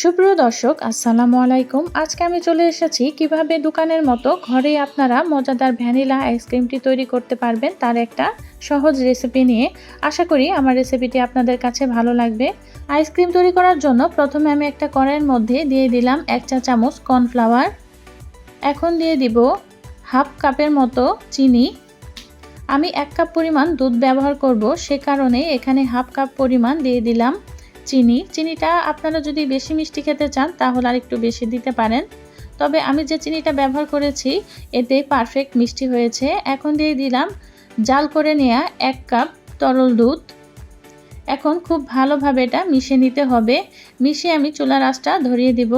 সুপ্রিয় দর্শক, আসসালামু আলাইকুম। আজকে আমি চলে এসেছি কীভাবে দোকানের মতো ঘরে আপনারা মজাদার ভ্যানিলা আইসক্রিমটি তৈরি করতে পারবেন তার একটা সহজ রেসিপি নিয়ে। আশা করি আমার রেসিপিটি আপনাদের কাছে ভালো লাগবে। আইসক্রিম তৈরি করার জন্য প্রথমে আমি একটা কড়াইয়ের মধ্যে দিয়ে দিলাম এক চা চামচ কর্নফ্লাওয়ার। এখন দিয়ে দিব হাফ কাপের মতো চিনি। আমি এক কাপ পরিমাণ দুধ ব্যবহার করব, সে কারণে এখানে হাফ কাপ পরিমাণ দিয়ে দিলাম। চিনি। চিনিটা আপনারা যদি বেশি মিষ্টি খেতে চান, তাহলে আর একটু বেশি দিতে পারেন। তবে আমি যে চিনিটা ব্যবহার করেছি, এতে পারফেক্ট মিষ্টি হয়েছে। এখন দিয়ে দিলাম জাল করে নেওয়া এক কাপ তরল দুধ। এখন খুব ভালোভাবে এটা মিশিয়ে নিতে হবে। মিশিয়ে আমি চুলার আঁচটা ধরিয়ে দিব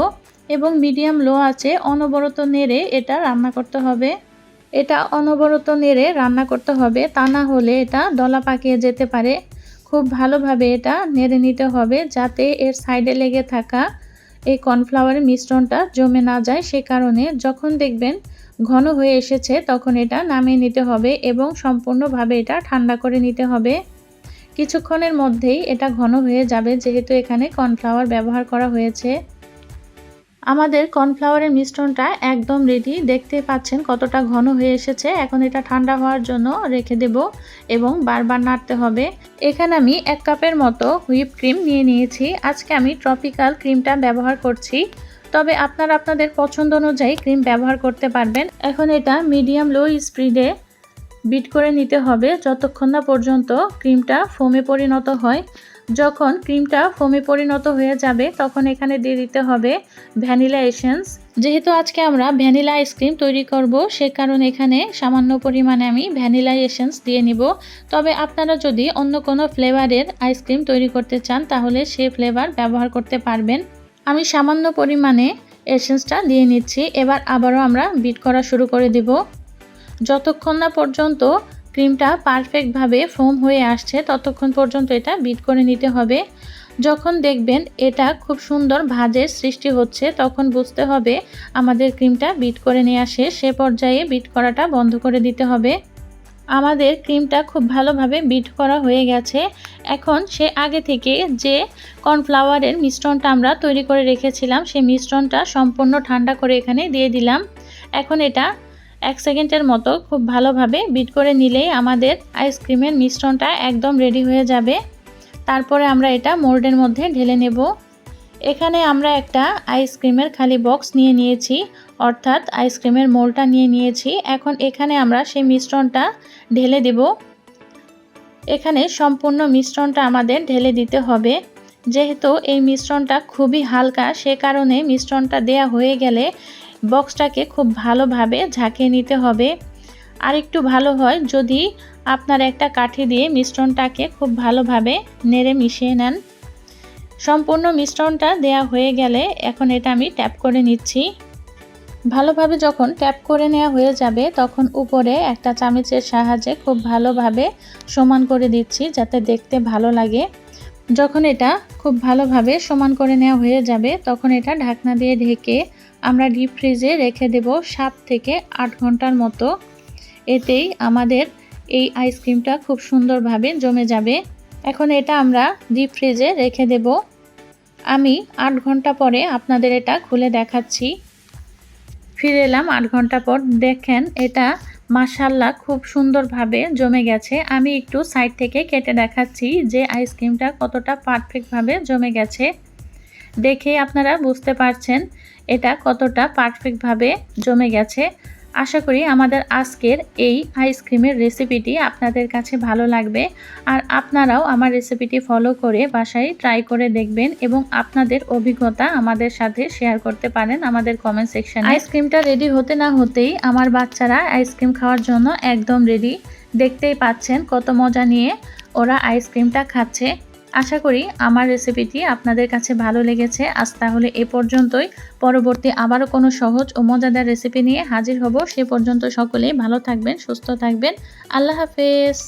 এবং মিডিয়াম লো আছে, অনবরত নেড়ে এটা রান্না করতে হবে। এটা অনবরত নেড়ে রান্না করতে হবে। তা না হলে এটা দলা পাকিয়ে যেতে পারে। খুব ভালোভাবে এটা নেড়ে নিতে হবে যাতে এর সাইডে লেগে থাকা এই কর্নফ্লাওয়ারের মিশ্রণটা জমে না যায়। সে কারণে যখন দেখবেন ঘন হয়ে এসেছে, তখন এটা নামিয়ে নিতে হবে এবং সম্পূর্ণভাবে এটা ঠান্ডা করে নিতে হবে। কিছুক্ষণের মধ্যেই এটা ঘন হয়ে যাবে, যেহেতু এখানে কর্নফ্লাওয়ার ব্যবহার করা হয়েছে। আমাদের কর্নফ্লাওয়ারের মিশ্রণটা একদম রেডি দেখতে পাচ্ছেন কতটা ঘন হয়ে এসেছে। এখন এটা ঠান্ডা হওয়ার জন্য রেখে দেব এবং বারবার নাড়তে হবে। এখানে আমি এক কাপের মতো হুইপ ক্রিম নিয়ে নিয়েছি। আজকে আমি ট্রপিক্যাল ক্রিমটা ব্যবহার করছি। তবে আপনারা আপনাদের পছন্দ অনুযায়ী ক্রিম ব্যবহার করতে পারবেন। এখন এটা মিডিয়াম লো স্পিডে বিট করে নিতে হবে। যতক্ষণ না পর্যন্ত ক্রিমটা ফোমে পরিণত হয়। যখন ক্রিমটা ফোমে পরিণত হয়ে যাবে, তখন এখানে দিয়ে দিতে হবে ভ্যানিলা এসেন্স। যেহেতু আজকে আমরা ভ্যানিলা আইসক্রিম তৈরি করব, সে কারণে এখানে সামান্য পরিমাণে আমি ভ্যানিলা এসেন্স দিয়ে নিব। তবে আপনারা যদি অন্য কোনো ফ্লেভারের আইসক্রিম তৈরি করতে চান, তাহলে সে ফ্লেভার ব্যবহার করতে পারবেন। আমি সামান্য পরিমাণে এসেন্সটা দিয়ে নিচ্ছি। এবার আবারও আমরা বিট করা শুরু করে দিব। যতক্ষণ না পর্যন্ত ক্রিমটা পারফেক্টভাবে ফোম হয়ে আসছে, ততক্ষণ পর্যন্ত এটা বিট করে নিতে হবে। যখন দেখবেন এটা খুব সুন্দর ভাজের সৃষ্টি হচ্ছে, তখন বুঝতে হবে আমাদের ক্রিমটা বিট করে নিয়ে আসে সে পর্যায়ে বিট করাটা বন্ধ করে দিতে হবে। আমাদের ক্রিমটা খুব ভালোভাবে বিট করা হয়ে গেছে। এখন সে আগে থেকে যে কর্নফ্লাওয়ারের মিশ্রণটা আমরা তৈরি করে রেখেছিলাম, সেই মিশ্রণটা সম্পূর্ণ ঠান্ডা করে এখানে দিয়ে দিলাম। এখন এটা এক সেকেন্ডের মতো খুব ভালোভাবে বিট করে নিলেই আমাদের আইসক্রিমের মিশ্রণটা একদম রেডি হয়ে যাবে। তারপরে আমরা এটা মোল্ডের মধ্যে ঢেলে নেব। এখানে আমরা একটা আইসক্রিমের খালি বক্স নিয়ে নিয়েছি, অর্থাৎ আইসক্রিমের মোলটা নিয়ে নিয়েছি। এখন এখানে আমরা সেই মিশ্রণটা ঢেলে দেব। এখানে সম্পূর্ণ মিশ্রণটা আমাদের ঢেলে দিতে হবে। যেহেতু এই মিশ্রণটা খুবই হালকা, সে কারণে মিশ্রণটা দেয়া হয়ে গেলে বক্সটাকে খুব ভালোভাবে ঝাঁকিয়ে নিতে হবে। আর একটু ভালো হয় যদি আপনার একটা কাঠি দিয়ে মিশ্রণটাকে খুব ভালোভাবে নেড়ে মিশিয়ে নেন। সম্পূর্ণ মিশ্রণটা দেয়া হয়ে গেলে এখন এটা আমি ট্যাপ করে নিচ্ছি। ভালোভাবে যখন ট্যাপ করে নেওয়া হয়ে যাবে তখন উপরে একটা চামচের সাহায্যে খুব ভালোভাবে সমান করে দিচ্ছি যাতে দেখতে ভালো লাগে। যখন এটা খুব ভালোভাবে সমান করে নেওয়া হয়ে যাবে, তখন এটা ঢাকনা দিয়ে ঢেকে আমরা ডিপ ফ্রিজে রেখে দেব সাত থেকে আট ঘণ্টার মতো। এতেই আমাদের এই আইসক্রিমটা খুব সুন্দরভাবে জমে যাবে। এখন এটা আমরা ডিপ ফ্রিজে রেখে দেব। আমি আট ঘণ্টা পরে আপনাদের এটা খুলে দেখাচ্ছি। ফিরে এলাম আট ঘণ্টা পর। দেখেন এটা মাসাল্লাহ খুব সুন্দরভাবে জমে গেছে। আমি একটু সাইড থেকে কেটে দেখাচ্ছি যে আইসক্রিমটা কতটা পারফেক্টভাবে জমে গেছে। দেখে আপনারা বুঝতে পারছেন এটা কতটা পারফেক্টভাবে জমে গেছে। আশা করি আমাদের আজকের এই আইসক্রিমের রেসিপিটি আপনাদের কাছে ভালো লাগবে। আর আপনারাও আমার রেসিপিটি ফলো করে বাসায় ট্রাই করে দেখবেন এবং আপনাদের অভিজ্ঞতা আমাদের সাথে শেয়ার করতে পারেন আমাদের কমেন্ট সেকশানে আইসক্রিমটা রেডি হতে না হতেই আমার বাচ্চারা আইসক্রিম খাওয়ার জন্য একদম রেডি দেখতেই পাচ্ছেন কত মজা নিয়ে ওরা আইসক্রিমটা খাচ্ছে। আশা করি আমার রেসিপিটি আপনাদের কাছে ভালো লেগেছে। আজ তাহলে এ পর্যন্তই। পরবর্তী আবারও কোনো সহজ ও মজাদার রেসিপি নিয়ে হাজির হব। সে পর্যন্ত সকলেই ভালো থাকবেন, সুস্থ থাকবেন। আল্লাহ হাফেজ।